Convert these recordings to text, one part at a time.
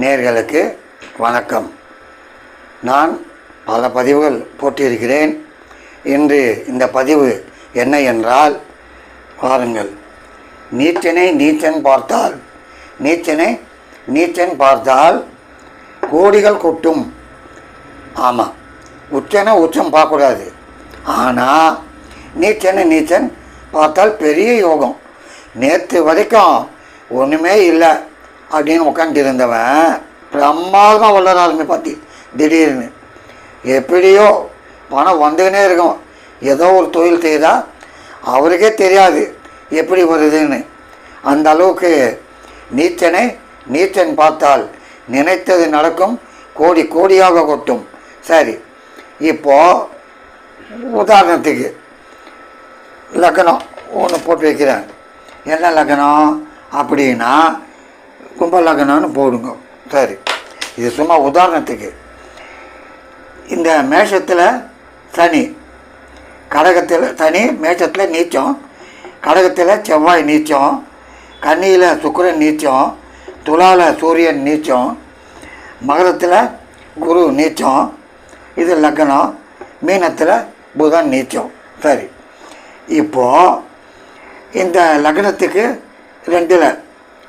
நேர்களுக்கு வணக்கம். நான் பல பதிவுகள் போட்டிருக்கிறேன். இன்று இந்த பதிவு என்ன என்றால் பாருங்கள். நீச்சனை நீச்சன் பார்த்தால் நீச்சனை நீச்சன் பார்த்தால் கோடிகள் கொட்டும். ஆமாம் உச்சனை உச்சம் பார்க்கக்கூடாது. ஆனால் நீச்சனை நீச்சன் பார்த்தால் பெரிய யோகம். நேற்று வரைக்கும் ஒன்றுமே இல்லை. அப்படின்னு உட்காந்துட்டு இருந்தவன் பிரமாதமாக வளர ஆரம்பி பார்த்தி திடீர்னு. எப்படியோ பணம் வந்துக்கினே இருக்கும். ஏதோ ஒரு தொழில் செய்தால் அவருக்கே தெரியாது எப்படி வருதுன்னு. அந்த அளவுக்கு நீச்சனை நீச்சன் பார்த்தால் நினைத்தது நடக்கும் கோடி கோடியாக கொட்டும். சரி இப்போது உதாரணத்துக்கு லக்னம் ஒன்று போட்டு வைக்கிறேன். என்ன லக்னம் அப்படின்னா கும்ப லக்னம்னு போடுங்க. சரி. இது சும்மா உதாரணத்துக்கு. இந்த மேஷத்தில் சனி கடகத்தில் சனி மேஷத்தில் நீச்சம் கடகத்தில் செவ்வாய் நீச்சம் கன்னியில் சுக்கரன் நீச்சம் துலாவில் சூரியன் நீச்சம் மகரத்தில் குரு நீச்சம் இது லக்னம் மீனத்தில் புதன் நீச்சம். சரி. இப்போது இந்த லக்னத்துக்கு ரெண்டில்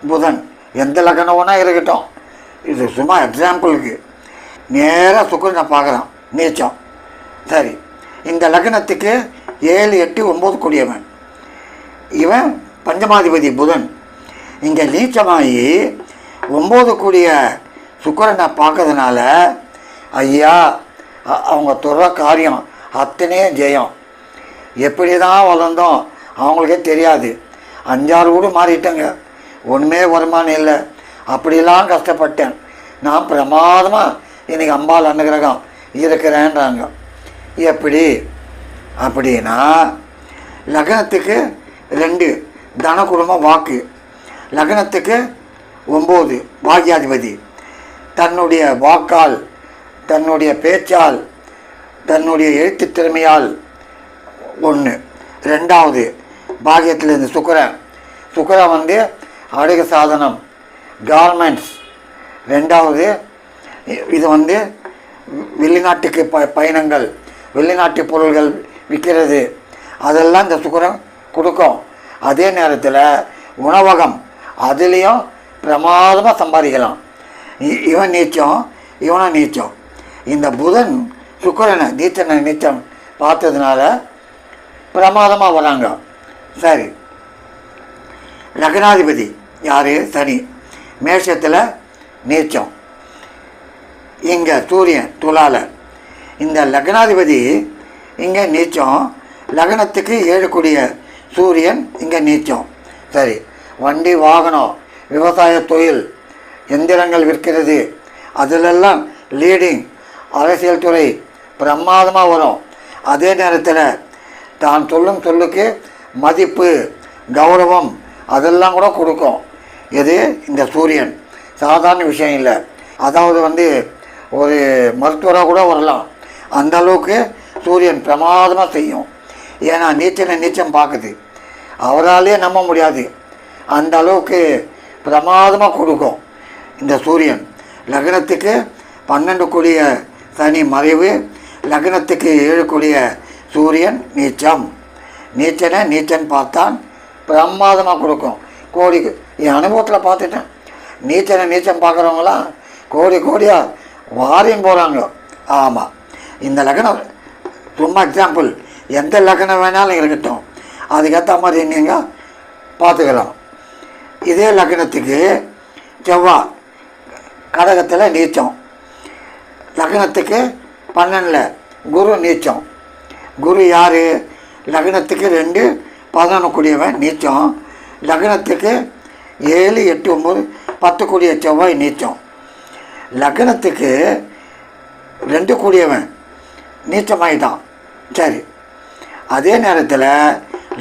புதன் எந்த லக்னம்னா இருக்கட்டும். இது சும்மா எக்ஸாம்பிளுக்கு நேராக சுக்கிரனை பார்க்குறான். நீச்சம். சரி. இந்த லக்னத்துக்கு ஏழு எட்டு ஒம்பது கூடியவன். இவன் பஞ்சமாதிபதி புதன். இங்கே நீச்சமாகி ஒம்பது கூடிய சுக்கிரனை பார்க்கறதுனால ஐயா அவங்க துற காரியம் அத்தனையும் ஜெயம். எப்படி தான் வளர்ந்தோம் அவங்களுக்கே தெரியாது. அஞ்சாறு வீடு மாறிட்டேங்க. ஒன்றுமே வருமானம் இல்லை. அப்படிலாம் கஷ்டப்பட்டேன். நான் பிரமாதமாக இன்றைக்கி அம்பாள் அனுகிரகம் இருக்கிறேன்றாங்க. எப்படி? அப்படின்னா லக்னத்துக்கு ரெண்டு தன குடும்பம் வாக்கு. லக்னத்துக்கு ஒம்பது பாக்யாதிபதி. தன்னுடைய வாக்கால் தன்னுடைய பேச்சால் தன்னுடைய எழுத்து திறமையால் ஒன்று ரெண்டாவது பாகியத்தில் இருந்து சுக்கரன். சுக்கரன் வந்து அழகு சாதனம் கார்மெண்ட்ஸ் ரெண்டாவது இது வந்து வெளிநாட்டுக்கு ப பயணங்கள் வெளிநாட்டு பொருள்கள் விற்கிறது. அதெல்லாம் இந்த சுக்கரம் கொடுக்கும். அதே நேரத்தில் உணவகம் அதுலேயும் பிரமாதமாக சம்பாதிக்கலாம். இ- இவன் நீச்சம் இவனும் நீச்சம். இந்த புதன் சுக்கரனை நீச்சனை நீச்சம் பார்த்ததுனால பிரமாதமாக வராங்க. சரி. லக்னாதிபதி யார்? சனி. மேஷத்தில் நீச்சம். இங்கே சூரியன் துலால இந்த லக்னாதிபதி இங்கே நீச்சம். லக்னத்துக்கு ஏழக்கூடிய சூரியன் இங்கே நீச்சம். சரி வண்டி வாகனம் விவசாய தொழில் எந்திரங்கள் விற்கிறது. அதிலெல்லாம் லீடிங் அரசியல் துறை பிரமாதமாக வரும். அதே நேரத்தில் தான் சொல்லும் சொல்லுக்கு மதிப்பு கௌரவம் அதெல்லாம் கூட கொடுக்கும். எது? இந்த சூரியன். சாதாரண விஷயம் இல்லை. அதாவது வந்து ஒரு மருத்துவராக கூட வரலாம். அந்த அளவுக்கு சூரியன் பிரமாதமாக செய்யும். ஏன்னா நீச்சனை நீச்சம் பார்க்குது அவராலே நம்ப முடியாது. அந்த அளவுக்கு பிரமாதமாக கொடுக்கும் இந்த சூரியன். லக்னத்துக்கு பன்னெண்டு கூடிய சனி மறைவு. லக்னத்துக்கு ஏழு கூடிய சூரியன் நீச்சம். நீச்சனை நீச்சன் பார்த்தான். பிரமாதமாக கொடுக்கும். கோடிக்கு என் அனுபவத்தில் பார்த்துட்டேன். நீச்சனை நீச்சம் பார்க்குறவங்களாம் கோடி கோடியாக வாரியம் போகிறாங்க ஆமாம் இந்த லக்னம் சும்மா எக்ஸாம்பிள் எந்த லக்னம் வேணாலும் இருக்கட்டும். அதுக்கேற்ற மாதிரி நீங்கள் பார்த்துக்கலாம். இதே லக்னத்துக்கு செவ்வாய் கடகத்தில் நீச்சம். லக்னத்துக்கு பன்னெண்டில் குரு நீச்சம். குரு யார்? லக்னத்துக்கு ரெண்டு பதினொன்று நீச்சம். லக்னத்துக்கு ஏழு எட்டு ஒம்பது பத்து கூடிய செவ்வாய் நீச்சம். லக்னத்துக்கு ரெண்டு கூடியவன் நீச்சமாயிட்டான். சரி. அதே நேரத்தில்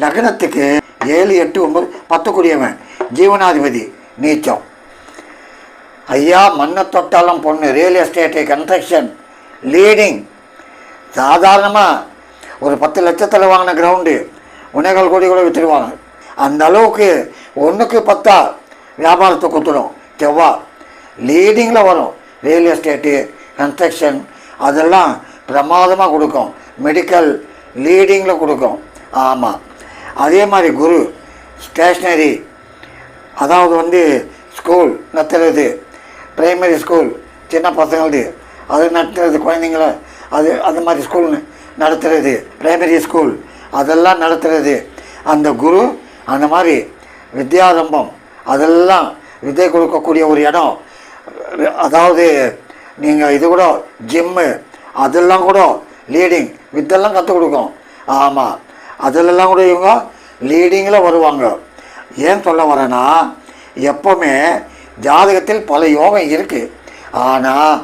லக்னத்துக்கு ஏழு எட்டு ஒம்பது பத்து கூடியவன் ஜீவனாதிபதி நீச்சம். ஐயா மண்ணை தொட்டாலும் பொண்ணு ரியல் எஸ்டேட்டு கன்ஸ்ட்ரக்ஷன் லீடிங் சாதாரணமாக ஒரு பத்து லட்சத்தில் வாங்கின கிரவுண்டு ஒன்னேகால் கோடி கூட விற்றுருவாங்க அந்த அளவுக்கு ஒன்றுக்கு பத்தா வியாபாரத்தை குத்துடும் செவ்வாய் லீடிங்கில் வரும். ரியல் எஸ்டேட்டு கன்ஸ்ட்ரக்ஷன் அதெல்லாம் பிரமாதமாக கொடுக்கும். மெடிக்கல் லீடிங்கில் கொடுக்கும். ஆமாம் அதே மாதிரி குரு ஸ்டேஷ்னரி அதாவது வந்து ஸ்கூல் நடத்துறது. ப்ரைமரி ஸ்கூல் சின்ன பசங்களுது. அது நடத்துறது குழந்தைங்கள அது அந்த மாதிரி ஸ்கூல் நடத்துறது. ப்ரைமரி ஸ்கூல் அதெல்லாம் நடத்துகிறது அந்த குரு அந்த மாதிரி வித்யாரம்பம் அதெல்லாம் வித்தை கொடுக்கக்கூடிய ஒரு இடம். அதாவது நீங்கள் இது கூட ஜிம்மு அதெல்லாம் கூட லீடிங் வித்தெல்லாம் கற்றுக் கொடுக்கும் ஆமாம் அதிலெல்லாம் கூட இவங்க லீடிங்கில் வருவாங்க. ஏன் சொல்ல வரேன்னா எப்போவுமே ஜாதகத்தில் பல யோகம் இருக்குது ஆனால்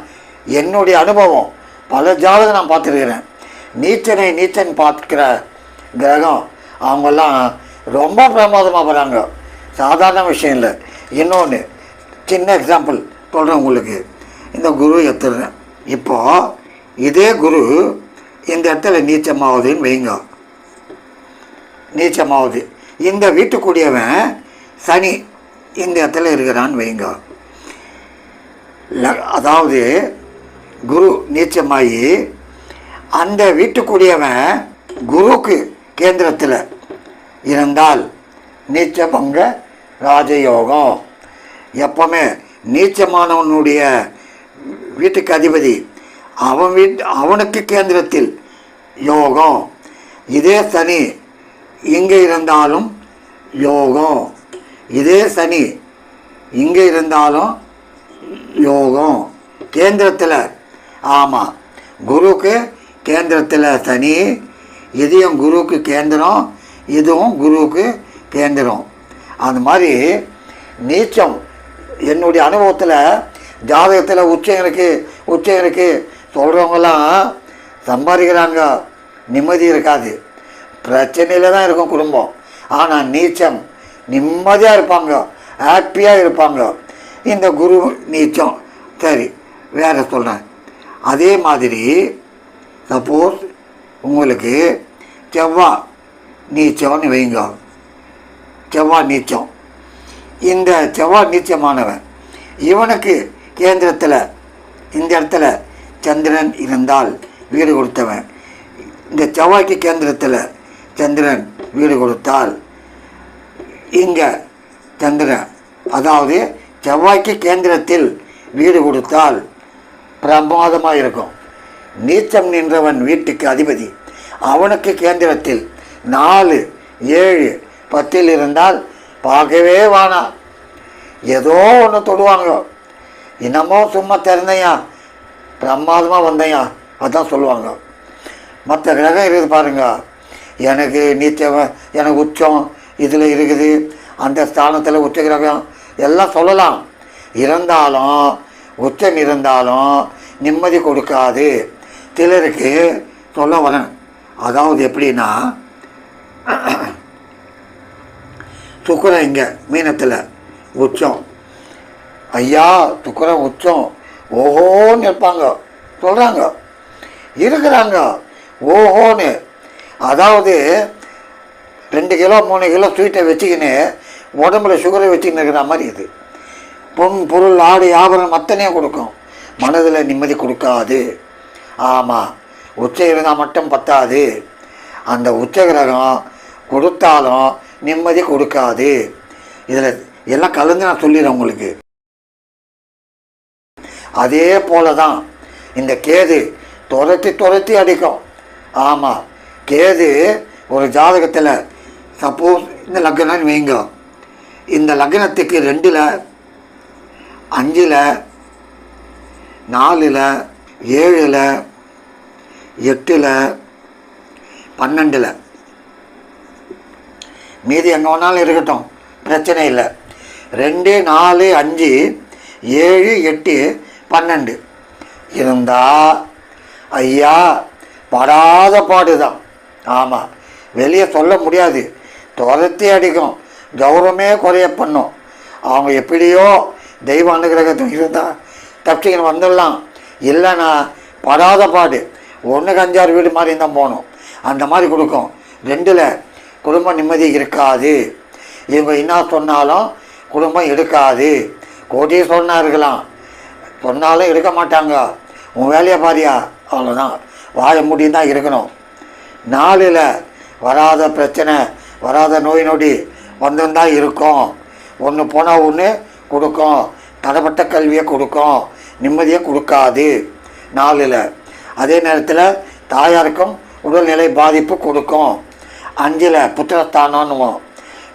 என்னுடைய அனுபவம் பல ஜாதகம் நான் பார்த்துருக்கிறேன். நீச்சனை நீச்சன் பார்க்குற கிரகம் அவங்கெல்லாம் ரொம்ப பிரமாதமாக வராங்க சாதாரண விஷயம் இல்லை. இன்னொன்று சின்ன எக்ஸாம்பிள் சொல்கிறேன் உங்களுக்கு. இந்த குரு எடுத்துடுறேன் இப்போது இதே குரு இந்த இடத்துல நீச்சமாகுதுன்னு வைங்க. நீச்சமாகுது இந்த வீட்டுக்குடியவன் சனி இந்த இடத்துல இருக்கிறான்னு வைங்க. அதாவது குரு நீச்சமாகி அந்த வீட்டுக்குடியவன் குருக்கு கேந்திரத்தில் இருந்தால் நீச்சபங்க ராஜயோகம் எப்பவுமே நீச்சமானவனுடைய வீட்டுக்கு அதிபதி. அவன் வீட் அவனுக்கு கேந்திரத்தில் யோகம் இதே சனி இங்கே இருந்தாலும் யோகம் இதே சனி இங்கே இருந்தாலும் யோகம் கேந்திரத்தில் ஆமாம் குருக்கு கேந்திரத்தில் சனி இதயம் குருவுக்கு கேந்திரம் இதுவும் குருவுக்கு கேந்திரம். அந்த மாதிரி நீச்சம் என்னுடைய அனுபவத்தில் ஜாதகத்தில் உச்சம் இருக்கு உச்சம் சொல்கிறவங்கலாம் சம்பாதிக்கிறாங்க. நிம்மதி இருக்காது. பிரச்சனையில் தான் இருக்கும் குடும்பம். ஆனால் நீச்சம் நிம்மதியாக இருப்பாங்க. ஹாப்பியாக இருப்பாங்க. இந்த குரு நீச்சம். சரி வேற சொல்கிறேன் அதே மாதிரி சப்போஸ் உங்களுக்கு செவ்வாய் நீச்சம்னு வைங்க. செவ்வாய் நீச்சம். இந்த செவ்வாய் நீச்சமானவன் இவனுக்கு கேந்திரத்தில் இந்த இடத்துல சந்திரன் இருந்தால் வீடு கொடுத்தவன். இந்த செவ்வாய்க்கு கேந்திரத்தில் சந்திரன் வீடு கொடுத்தால் இங்கே சந்திரன் அதாவது செவ்வாய்க்கு கேந்திரத்தில் வீடு கொடுத்தால் பிரமாதமாக இருக்கும் நீச்சம் நின்றவன் வீட்டுக்கு அதிபதி. அவனுக்கு கேந்திரத்தில் நாலு ஏழு பத்தில் இருந்தால் பார்க்கவே வானா. ஏதோ ஒன்று தொடுவாங்க என்னமோ சும்மா திறந்தையா? பிரமாதமாக வந்தையா? அதான் சொல்லுவாங்க. மற்ற கிரகம் இருக்குது பாருங்க. எனக்கு நீச்சம் எனக்கு உச்சம் இதில் இருக்குது. அந்த ஸ்தானத்தில் உச்ச கிரகம். எல்லாம் சொல்லலாம். இருந்தாலும் உச்சம் இருந்தாலும் நிம்மதி கொடுக்காது. சிலருக்கு சொல்ல வரேன். அதாவது எப்படின்னா சுக்கரம் இங்கே மீனத்தில் உச்சம். ஐயா சுக்கரம் உச்சம். ஓஹோன்னு இருப்பாங்க. சொல்கிறாங்க இருக்கிறாங்க. ஓஹோன்னு. அதாவது ரெண்டு கிலோ மூணு கிலோ ஸ்வீட்டை வச்சுக்கின்னு உடம்புல சுகரை வச்சுக்கின்னு இருக்கிற மாதிரி இது. பொன் பொருள் ஆடு ஆபரணம் அத்தனையும் கொடுக்கும். மனதில் நிம்மதி கொடுக்காது. ஆமாம் உச்ச மட்டும் பத்தாது. அந்த உச்ச கிரகம் கொடுத்தாலும் நிம்மதி கொடுக்காது. இதில் எல்லாம் கலந்து நான் சொல்லிடுறேன் உங்களுக்கு. அதே போல தான் இந்த கேது துரத்தி துரத்தி அடிக்கும். ஆமாம் கேது ஒரு ஜாதகத்தில் சப்போஸ் இந்த லக்னம்னு வைங்க. இந்த லக்னத்துக்கு ரெண்டில் அஞ்சில் நாலில் ஏழில் எட்டில் பன்னெண்டில். மீதி எங்கே வேணாலும் இருக்கட்டும் பிரச்சனை இல்லை. ரெண்டு நாலு அஞ்சு ஏழு எட்டு பன்னெண்டு. இருந்தால் ஐயா படாத பாடு தான் ஆமாம் வெளியே சொல்ல முடியாது. துரத்தி அடிக்கும். கௌரவமே குறைய பண்ணும். அவங்க எப்படியோ தெய்வ அனுகிரகத்தில் இருந்தால் தப்பிக்கணும் வந்துடலாம். இல்லைன்னா படாத பாடு. ஒன்றுக்கு அஞ்சாறு வீடு மாதிரி தான் போகணும் அந்த மாதிரி கொடுக்கும். ரெண்டில் குடும்ப நிம்மதி இருக்காது. இவங்க என்ன சொன்னாலும் குடும்பம் எடுக்காது. கோட்டீஸ்வரனாக இருக்கலாம் சொன்னாலும் எடுக்க மாட்டாங்க. உன் வேலையை பாரியா? அவ்வளோதான் வாய முடியும் தான் இருக்கணும். நாளில் வராத பிரச்சனை வராத நோய் நொடி வந்துன்னு தான் இருக்கும். ஒன்று போனால் ஒன்று கொடுக்கும். தடைப்பட்ட கல்வியை கொடுக்கும். நிம்மதியை கொடுக்காது. நாளில். அதே நேரத்தில் தாயாருக்கும் உடல்நிலை பாதிப்பு கொடுக்கும். அஞ்சில் புத்திரஸ்தானம்னுவோம்.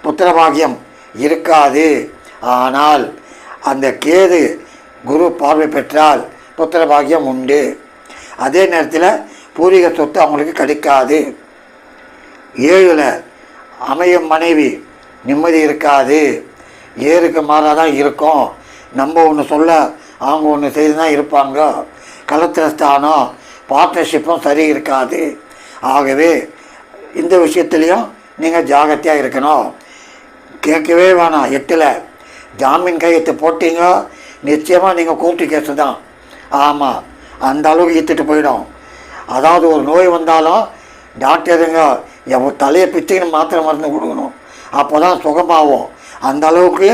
புத்திரபாகியம் இருக்காது. ஆனால் அந்த கேது குரு பார்வை பெற்றால் புத்திரபாகியம் உண்டு. அதே நேரத்தில் பூர்வீக சொத்து அவங்களுக்கு கிடைக்காது. ஏழில் அமையும் மனைவி நிம்மதி இருக்காது. ஏருக்கு மாறாக தான் இருக்கும். நம்ம ஒன்று சொல்ல அவங்க ஒன்று செய்து தான் இருப்பாங்க கலத்திரஸ்தானம் பார்ட்னர்ஷிப்பும் சரி இருக்காது. ஆகவே இந்த விஷயத்துலேயும் நீங்கள் ஜாகிரதையாக இருக்கணும். கேட்கவே வேணாம் எட்டில். ஜாமீன் கையெழுத்து போட்டீங்க நிச்சயமாக நீங்கள் கூட்டு கேஸு தான். ஆமாம் அந்த அளவுக்கு இத்துட்டு போயிடும். அதாவது ஒரு நோய் வந்தாலும் டாக்டருங்க எவ்வளோ தலையை பிச்சுக்கின்னு மாத்திரை மருந்து கொடுக்கணும். அப்போ தான் சுகமாகும். அந்த அளவுக்கு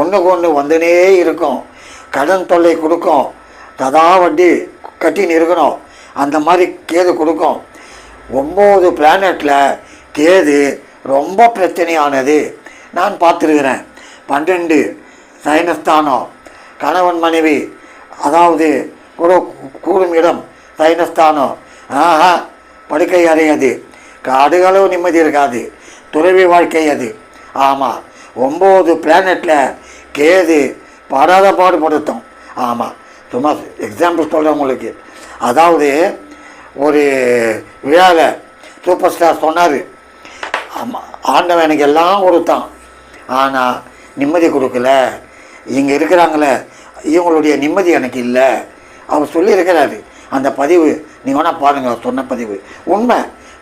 ஒன்றுக்கு ஒன்று வந்துனே இருக்கும். கடன் தொல்லை கொடுக்கும். ததா வண்டி கட்டின்னு இருக்கணும் அந்த மாதிரி கேது கொடுக்கும். ஒம்பது பிளானட்டில் கேது ரொம்ப பிரச்சனையானது. நான் பார்த்துருக்கிறேன். பன்னெண்டு சைனஸ்தானம் கணவன் மனைவி அதாவது கூட கூடும் இடம் சைனஸ்தானம் ஆஹா படுக்கை அறை அது. காடுகளவு நிம்மதி இருக்காது. துறவி வாழ்க்கை அது. ஆமாம் ஒம்பது பிளானட்டில் கேது படாத பாடுபடுத்தும் ஆமாம் சும்மா எக்ஸாம்பிள் சொல்கிறேன் உங்களுக்கு. அதாவது ஒரு விழாவில் சூப்பர் ஸ்டார் சொன்னார். ஆமாம் ஆண்டவன் எனக்கு எல்லாம் கொடுத்தான். ஆனால் நிம்மதி கொடுக்கல. இங்கே இருக்கிறாங்களே இவங்களுடைய நிம்மதி எனக்கு இல்லை. அவர் சொல்லியிருக்கிறாரு. அந்த பதிவு நீங்கள் வேணால் பாருங்கள் அவர் சொன்ன பதிவு. உண்மை.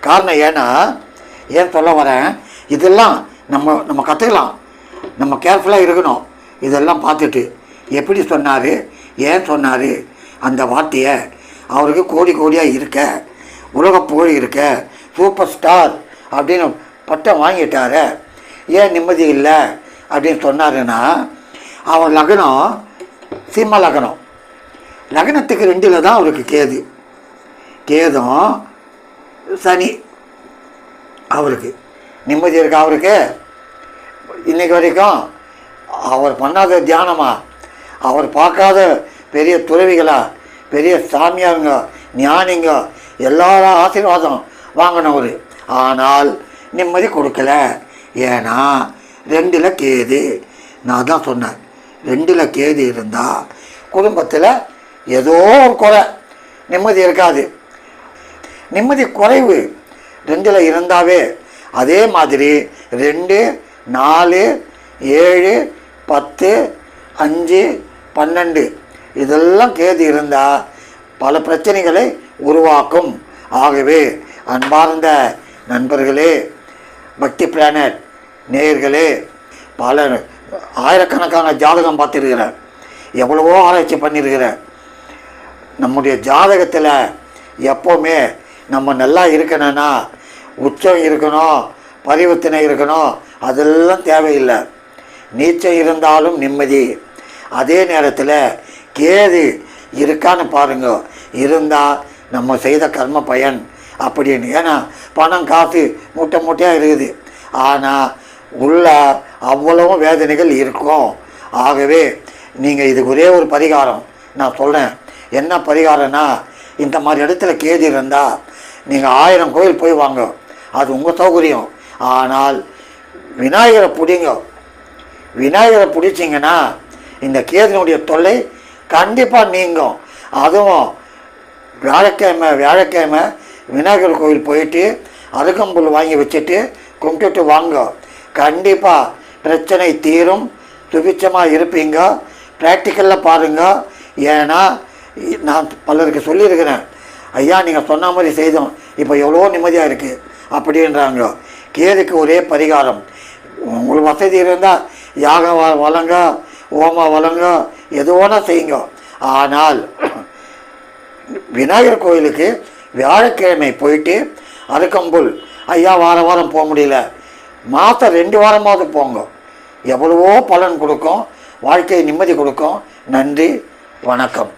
காரணம் ஏன்னா ஏன் சொல்ல வரேன்? இதெல்லாம் நம்ம நம்ம கற்றுக்கலாம் நம்ம கேர்ஃபுல்லாக இருக்கணும். இதெல்லாம் பார்த்துட்டு எப்படி சொன்னார் ஏன் சொன்னார்? அந்த வார்த்தையை அவருக்கு கோடி கோடியாக இருக்க உலக புகழ் இருக்க சூப்பர் ஸ்டார் அப்படின்னு பட்டம் வாங்கிட்டார். ஏன் நிம்மதி இல்லை அப்படின்னு சொன்னாருன்னா அவர் லக்னம் சிம்ம லக்னம். லக்னத்துக்கு ரெண்டில் தான் அவருக்கு கேது. கேதும் சனி அவருக்கு. நிம்மதி இருக்கா அவருக்கு? இன்றைக்கு வரைக்கும் அவர் பண்ணாத தியானமா? அவர் பார்க்காத பெரிய துறவிகளா? பெரிய சாமியாருங்க ஞானிங்க எல்லார ஆசீர்வாதம் வாங்கினவர். ஆனால் நிம்மதி கொடுக்கல. ஏன்னா ரெண்டில் கேது. நான் தான் சொன்னேன் ரெண்டில் கேது இருந்தால் குடும்பத்தில் ஏதோ ஒரு குறை. நிம்மதி இருக்காது. நிம்மதி குறைவு ரெண்டில் இருந்தாவே அதே மாதிரி ரெண்டு நாலு ஏழு பத்து அஞ்சு பன்னெண்டு. இதெல்லாம் கேது இருந்தால் பல பிரச்சனைகளை உருவாக்கும். ஆகவே அன்பார்ந்த நண்பர்களே பக்தி பிளானட் நேயர்களே பல ஆயிரக்கணக்கான ஜாதகம் பார்த்துருக்கிறேன் எவ்வளவோ ஆராய்ச்சி பண்ணியிருக்கிறேன் நம்முடைய ஜாதகத்தில் எப்போவுமே நம்ம நல்லா இருக்கணும்னா உச்சம் இருக்கணும் பரிவர்த்தனை இருக்கணும் அதெல்லாம் தேவையில்லை. நீச்சம் இருந்தாலும் நிம்மதி. அதே நேரத்தில் கேது இருக்கான்னு பாருங்க. இருந்தால் நம்ம செய்த கர்ம பயன் அப்படின்னு. ஏன்னா பணம் காசு மூட்டை மூட்டையாக இருக்குது. ஆனால் உள்ள அவ்வளவும் வேதனைகள் இருக்கும். ஆகவே நீங்கள் இதுக்கு ஒரே ஒரு பரிகாரம் நான் சொல்கிறேன் என்ன பரிகாரம்னா இந்த மாதிரி இடத்துல கேது இருந்தால் நீங்கள் ஆயிரம் கோயில் போய் வாங்க. அது உங்கள் சௌகரியம். ஆனால் விநாயகரை பிடிங்க. விநாயகரை பிடிச்சிங்கன்னா இந்த கேதுனுடைய தொல்லை கண்டிப்பாக நீங்கும். அதுவும் வியாழக்கிழமை வியாழக்கிழமை விநாயகர் கோயில் போயிட்டு அருகம்புல் வாங்கி வச்சுட்டு கும்பிட்டுட்டு வாங்க. கண்டிப்பாக பிரச்சனை தீரும். சுபிச்சமாக இருப்பீங்க. ப்ராக்டிக்கலில் பாருங்கள் ஏன்னா நான் பலருக்கு சொல்லியிருக்கிறேன். ஐயா நீங்கள் சொன்ன மாதிரி செய்தோம். இப்போ எவ்வளோ நிம்மதியாக இருக்குது அப்படின்றாங்க. கேதுக்கு ஒரே பரிகாரம். உங்களுக்கு வசதி இருந்தால் யாகம் வளங்க ஓமா வளங்க எது வேணால் செய்யுங்க. ஆனால் விநாயகர் கோயிலுக்கு வியாழக்கிழமை போயிட்டு அருக்கம்புல் ஐயா வார வாரம் போக முடியல. மாதம் ரெண்டு வாரமாவது போங்க. எவ்வளவோ பலன் கொடுக்கும். வாழ்க்கை நிம்மதி கொடுக்கும். நன்றி. வணக்கம்.